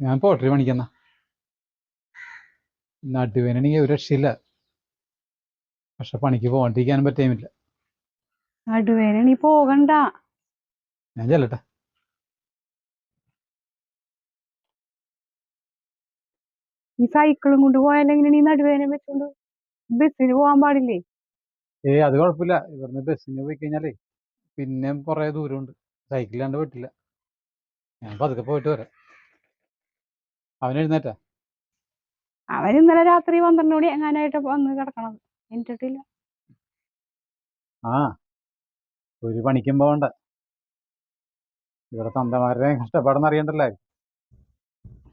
ഞാൻ പോട്ടറി പണിക്കുന്ന. നടുവേനാണെങ്കിൽ ഒരു രക്ഷയില്ല. പക്ഷെ പണിക്ക് പോകാണ്ടിരിക്കാനും പറ്റേമില്ല നടുവേന നീ പോകണ്ട. ഞാൻ ചെല്ലട്ടെ. ഈ സൈക്കിളും കൊണ്ട് പോയാലെങ്ങനെ നീ നടുവേന വെച്ചോണ്ട് ബസ്സിന് പോകാൻ പാടില്ലേ? ഏയ് അത് കുഴപ്പമില്ല ഇവിടുന്ന് ബസ്സിന് പോയി കഴിഞ്ഞാലേ പിന്നെ കുറേ ദൂരമുണ്ട്. സൈക്കിളിലാണ്ട് പറ്റില്ല ഞാൻ പതുക്കെ പോയിട്ട് വരാം. അവൻ എഴുന്നേറ്റാ അവൻ ഇന്നലെ രാത്രി പന്ത്രണ്ട് മണി എങ്ങാനായിട്ട് വന്ന് കിടക്കണത്. എന്നിട്ടില്ല ആ ഒരു പണിക്കും പോകണ്ട. ഇവിടെ തന്തമാരുടെ കഷ്ടപ്പാടെന്ന് അറിയണ്ടല്ലേ.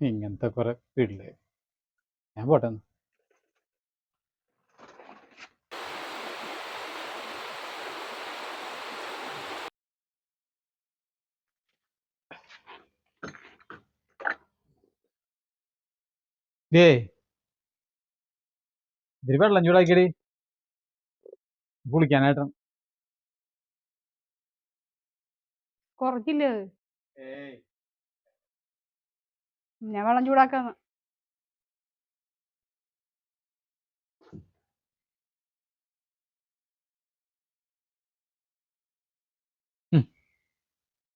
ഇങ്ങനത്തെ കുറെ പിള്ളേർ ഞാൻ പോട്ടെ ഡേയ് ഇതിരി വെള്ളം ചൂടാക്കിയടി. കുളിക്കാനായിട്ട്. കുറച്ചില്ലേ ഞാൻ വെള്ളം ചൂടാക്കാന്ന്.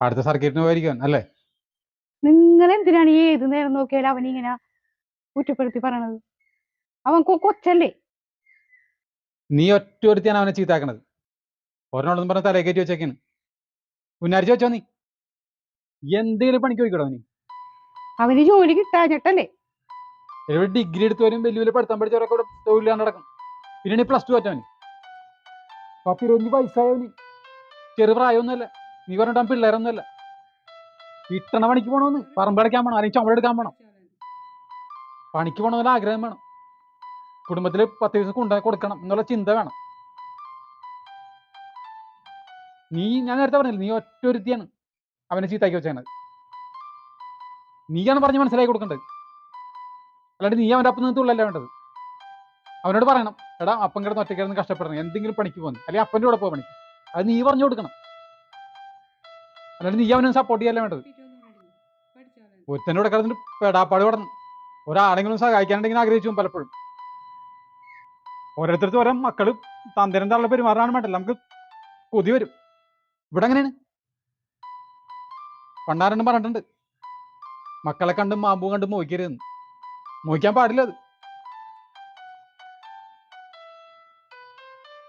അടുത്ത സർക്കിറ്റിന് പോയിരിക്കും അല്ലേ? നിങ്ങൾ എന്തിനാണ് ഈ ഏത് നേരം നോക്കിയാലും അവനിങ്ങനെ ഇങ്ങനെ കുറ്റപ്പെടുത്തി പറയണത്? അവൻ കൊച്ചല്ലേ? നീ ഒറ്റ ഒരുത്തിയാണ് അവനെ ചീത്താക്കണത്. ഒരെണ്ണം പറഞ്ഞ തല കയറ്റി വെച്ചേക്കാണ്. ഉന്നാരിച്ച് വെച്ചോ നീ? എന്തെങ്കിലും പണിക്ക് പോയിക്കോടോ നീ അവന് ജോലി കിട്ടാഞ്ഞിട്ടല്ലേ? എവിടെ ഡിഗ്രി എടുത്തവരും വലിയ വലിയ പഠിത്തം പഠിച്ചവരൊക്കെ ഇവിടെ തൊഴിലാണ് നടക്കും പിന്നെ നീ പ്ലസ് ടു പറ്റവന് പത്ത് ഇരുപത്തഞ്ച് വയസ്സായവന് ചെറു പ്രായമൊന്നുമല്ല. നീ പറഞ്ഞിട്ട് പിള്ളേരൊന്നുമല്ല. ഇട്ടണ പണിക്ക് പോകണമെന്ന് പറമ്പ് കളിക്കാൻ പോകണം അല്ലെങ്കിൽ ചുമടെടുക്കാൻ പോകണം പണിക്ക് പോകണമെന്നുള്ള ആഗ്രഹം വേണം. കുടുംബത്തിൽ പത്ത് ദിവസം കൊണ്ടുപോയി കൊടുക്കണം എന്നുള്ള ചിന്ത വേണം. നീ ഞാൻ നേരത്തെ പറഞ്ഞില്ല നീ ഒറ്റ ഒരുത്തിയാണ് അവനെ ചീത്താക്കി വെച്ചത് നീയാണ് പറഞ്ഞ് മനസ്സിലാക്കി കൊടുക്കേണ്ടത്. അല്ലാണ്ട് നീ അവന്റെ അപ്പം നിന്നുള്ളല്ല വേണ്ടത്. അവനോട് പറയണം എടാ അപ്പം കിടന്ന് ഒറ്റ കിടന്ന് കഷ്ടപ്പെടണം. എന്തെങ്കിലും പണിക്ക് പോകുന്നു അല്ലെങ്കിൽ അപ്പന്റെ കൂടെ പോകാൻ പണിക്ക് അത് നീ പറഞ്ഞു കൊടുക്കണം. അല്ലാണ്ട് നീ അവനെ സപ്പോർട്ട് ചെയ്യല്ല വേണ്ടത്. ഒരുത്തന്റെ കൂടെ കിടന്നിട്ട് പെടാപ്പാട് കിടന്നു. ഒരാളെങ്കിലും സഹായിക്കാനുണ്ടെങ്കിൽ ആഗ്രഹിച്ചു പലപ്പോഴും. ഓരോരുത്തർക്ക് ഓരോ മക്കൾ തന്തരം തള്ള പെരുമാറാണ് വേണ്ടല്ലോ നമുക്ക് കൊതി വരും. ഇവിടെ അങ്ങനെയാണ് പണ്ടാരണ്ടും പറഞ്ഞിട്ടുണ്ട്. മക്കളെ കണ്ടും മാമ്പൂ കണ്ടും മോഹിക്കരുതെന്ന് മോഹിക്കാൻ പാടില്ല അത്.